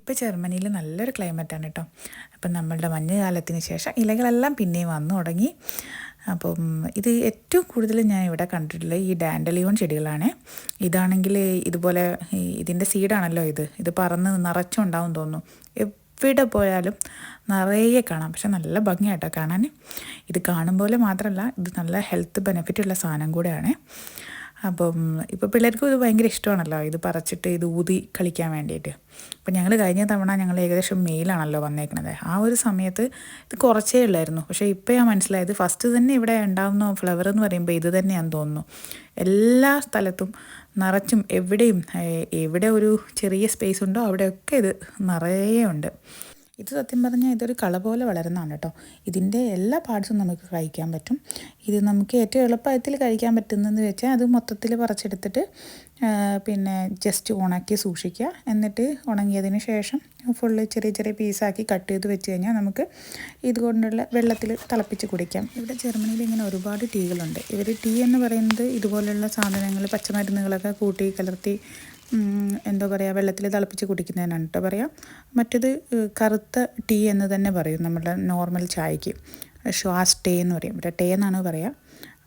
ഇപ്പോൾ ജർമ്മനിയിൽ നല്ലൊരു ക്ലൈമറ്റാണ് കേട്ടോ അപ്പം നമ്മളുടെ മഞ്ഞുകാലത്തിന് ശേഷം ഇലകളെല്ലാം പിന്നെയും വന്നു തുടങ്ങി. അപ്പം ഇത് ഏറ്റവും കൂടുതൽ ഞാൻ ഇവിടെ കണ്ടിട്ടുള്ളത് ഈ ഡാൻഡലിയോൺ ചെടികളാണ്. ഇതാണെങ്കിൽ ഇതുപോലെ ഇതിന്റെ സീഡാണല്ലോ ഇത്. ഇത് പറന്ന് നിറച്ചുണ്ടാവും തോന്നുന്നു. എവിടെ പോയാലും നിറയെ കാണാം. പക്ഷെ നല്ല ഭംഗിയായിട്ടോ കാണാൻ. ഇത് കാണുമ്പോൾ മാത്രമല്ല ഇത് നല്ല ഹെൽത്ത് ബെനിഫിറ്റ് ഉള്ള സാധനം കൂടെയാണ്. അപ്പം ഇപ്പോൾ പിള്ളേർക്കും ഇത് ഭയങ്കര ഇഷ്ടമാണല്ലോ. ഇത് പറിച്ചിട്ട് ഇത് ഊതി കളിക്കാൻ വേണ്ടിയിട്ട്. അപ്പം ഞങ്ങൾ കഴിഞ്ഞ തവണ ഞങ്ങൾ ഏകദേശം മെയിലാണല്ലോ വന്നേക്കണത്. ആ ഒരു സമയത്ത് ഇത് കുറച്ചേ ഉള്ളായിരുന്നു. പക്ഷേ ഇപ്പോൾ ഞാൻ മനസ്സിലായത് ഫസ്റ്റ് തന്നെ ഇവിടെ ഉണ്ടാകുന്ന ഫ്ലവർ എന്ന് പറയുമ്പോൾ ഇത് തന്നെയാണെന്ന് തോന്നുന്നു. എല്ലാ സ്ഥലത്തും നിറച്ചും എവിടെയും എവിടെ ഒരു ചെറിയ സ്പേസ് ഉണ്ടോ അവിടെയൊക്കെ ഇത് നിറയെ ഉണ്ട്. ഇത് സത്യം പറഞ്ഞാൽ ഇതൊരു കള പോലെ വളരുന്നതാണ് കേട്ടോ. ഇതിന്റെ എല്ലാ പാർട്സും നമുക്ക് കഴിക്കാൻ പറ്റും. ഇത് നമുക്ക് ഏറ്റവും എളുപ്പത്തിൽ കഴിക്കാൻ പറ്റുന്നതെന്ന് വെച്ചാൽ അത് മൊത്തത്തിൽ പറിച്ചെടുത്തിട്ട് പിന്നെ ജസ്റ്റ് ഉണക്കി സൂക്ഷിക്കുക. എന്നിട്ട് ഉണങ്ങിയതിന് ശേഷം ഫുള്ള് ചെറിയ ചെറിയ പീസാക്കി കട്ട് ചെയ്ത് വെച്ച് കഴിഞ്ഞാൽ നമുക്ക് ഇതുകൊണ്ടുള്ള വെള്ളത്തിൽ തിളപ്പിച്ച് കുടിക്കാം. ഇവിടെ ജർമ്മനിയിൽ ഇങ്ങനെ ഒരുപാട് ടീകളുണ്ട്. ഇവർ ടീ എന്ന് പറയുന്നത് ഇതുപോലെയുള്ള സാധനങ്ങൾ പച്ചമരുന്നുകളൊക്കെ കൂട്ടി കലർത്തി എന്താ പറയുക വെള്ളത്തിൽ തിളപ്പിച്ച് കുടിക്കുന്നതിനാണ് കേട്ടോ പറയാം. മറ്റേത് കറുത്ത ടീ എന്ന് തന്നെ പറയും നമ്മുടെ നോർമൽ ചായക്ക് ശ്വാസ് ടേ എന്ന് പറയും. ഇവിടെ ടേ എന്നാണ് പറയുക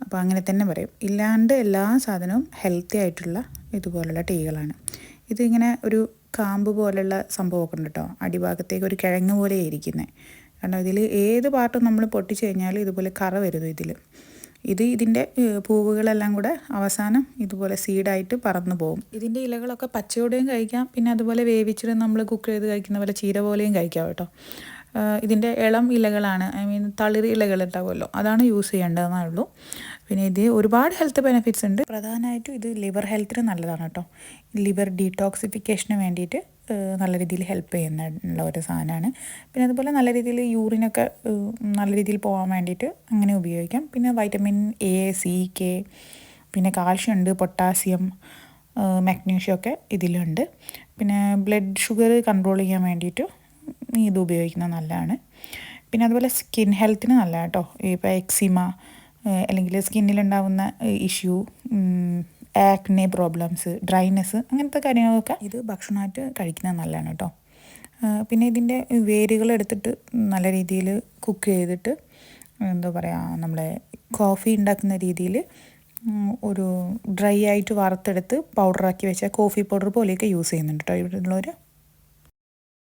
അപ്പോൾ അങ്ങനെ തന്നെ പറയും. ഇല്ലാണ്ട് എല്ലാ സാധനവും ഹെൽത്തി ആയിട്ടുള്ള ഇതുപോലുള്ള ടീകളാണ്. ഇതിങ്ങനെ ഒരു കാമ്പ് പോലുള്ള സംഭവമൊക്കെ ഉണ്ട് കേട്ടോ അടിഭാഗത്തേക്ക് ഒരു കിഴങ്ങ് പോലെ ഇരിക്കുന്നത് കാരണം ഇതിൽ ഏത് പാർട്ടും നമ്മൾ പൊട്ടിച്ച് കഴിഞ്ഞാൽ ഇതുപോലെ കറ വരുന്നു ഇതിൽ ഇത് ഇതിന്റെ പൂവുകളെല്ലാം കൂടെ അവസാനം ഇതുപോലെ സീഡായിട്ട് പറന്നു പോകും. ഇതിന്റെ ഇലകളൊക്കെ പച്ചയോടെയും കഴിക്കാം. പിന്നെ അതുപോലെ വേവിച്ചിട്ട് നമ്മൾ കുക്ക് ചെയ്ത് കഴിക്കുന്ന പോലെ ചീര പോലെയും കഴിക്കാം കേട്ടോ. ഇതിന്റെ ഇളം ഇലകളാണ്. ഐ മീൻ തളിർ ഇലകൾ ഉണ്ടാവുമല്ലോ. അതാണ് യൂസ് ചെയ്യേണ്ടതെന്നേ ഉള്ളൂ. പിന്നെ ഇത് ഒരുപാട് ഹെൽത്ത് ബെനിഫിറ്റ്സ് ഉണ്ട്. പ്രധാനമായിട്ടും ഇത് ലിവർ ഹെൽത്തിന് നല്ലതാണ് കേട്ടോ. ലിവർ ഡീടോക്സിഫിക്കേഷന് വേണ്ടിയിട്ട് നല്ല രീതിയിൽ ഹെൽപ്പ് ചെയ്യുന്നുള്ള ഒരു സാധനമാണ്. പിന്നെ അതുപോലെ നല്ല രീതിയിൽ യൂറിനൊക്കെ നല്ല രീതിയിൽ പോകാൻ വേണ്ടിയിട്ട് അങ്ങനെ ഉപയോഗിക്കാം. പിന്നെ വൈറ്റമിൻ എ സി കെ പിന്നെ കാൽഷ്യം ഉണ്ട് പൊട്ടാസ്യം മാഗ്നീഷ്യം ഒക്കെ ഇതിലുണ്ട്. പിന്നെ ബ്ലഡ് ഷുഗർ കൺട്രോൾ ചെയ്യാൻ വേണ്ടിയിട്ട് ഇത് ഉപയോഗിക്കുന്നത് നല്ലതാണ്. പിന്നെ അതുപോലെ സ്കിൻ ഹെൽത്തിന് നല്ല കേട്ടോ. ഇപ്പോൾ എക്സിമ അല്ലെങ്കിൽ സ്കിന്നിലുണ്ടാവുന്ന ഇഷ്യൂ ആക്നെ പ്രോബ്ലംസ് ഡ്രൈനെസ് അങ്ങനത്തെ കാര്യങ്ങളൊക്കെ ഇത് ഭക്ഷണമായിട്ട് കഴിക്കുന്നത് നല്ലതാണ് കേട്ടോ. പിന്നെ ഇതിന്റെ വേരുകൾ എടുത്തിട്ട് നല്ല രീതിയിൽ കുക്ക് ചെയ്തിട്ട് എന്താ പറയുക നമ്മളെ കോഫി ഉണ്ടാക്കുന്ന രീതിയിൽ ഒരു ഡ്രൈ ആയിട്ട് വറുത്തെടുത്ത് പൗഡറാക്കി വെച്ച കോഫി പൗഡർ പോലെയൊക്കെ യൂസ് ചെയ്യുന്നുണ്ട് കേട്ടോ ഇവിടെ ഉള്ളവർ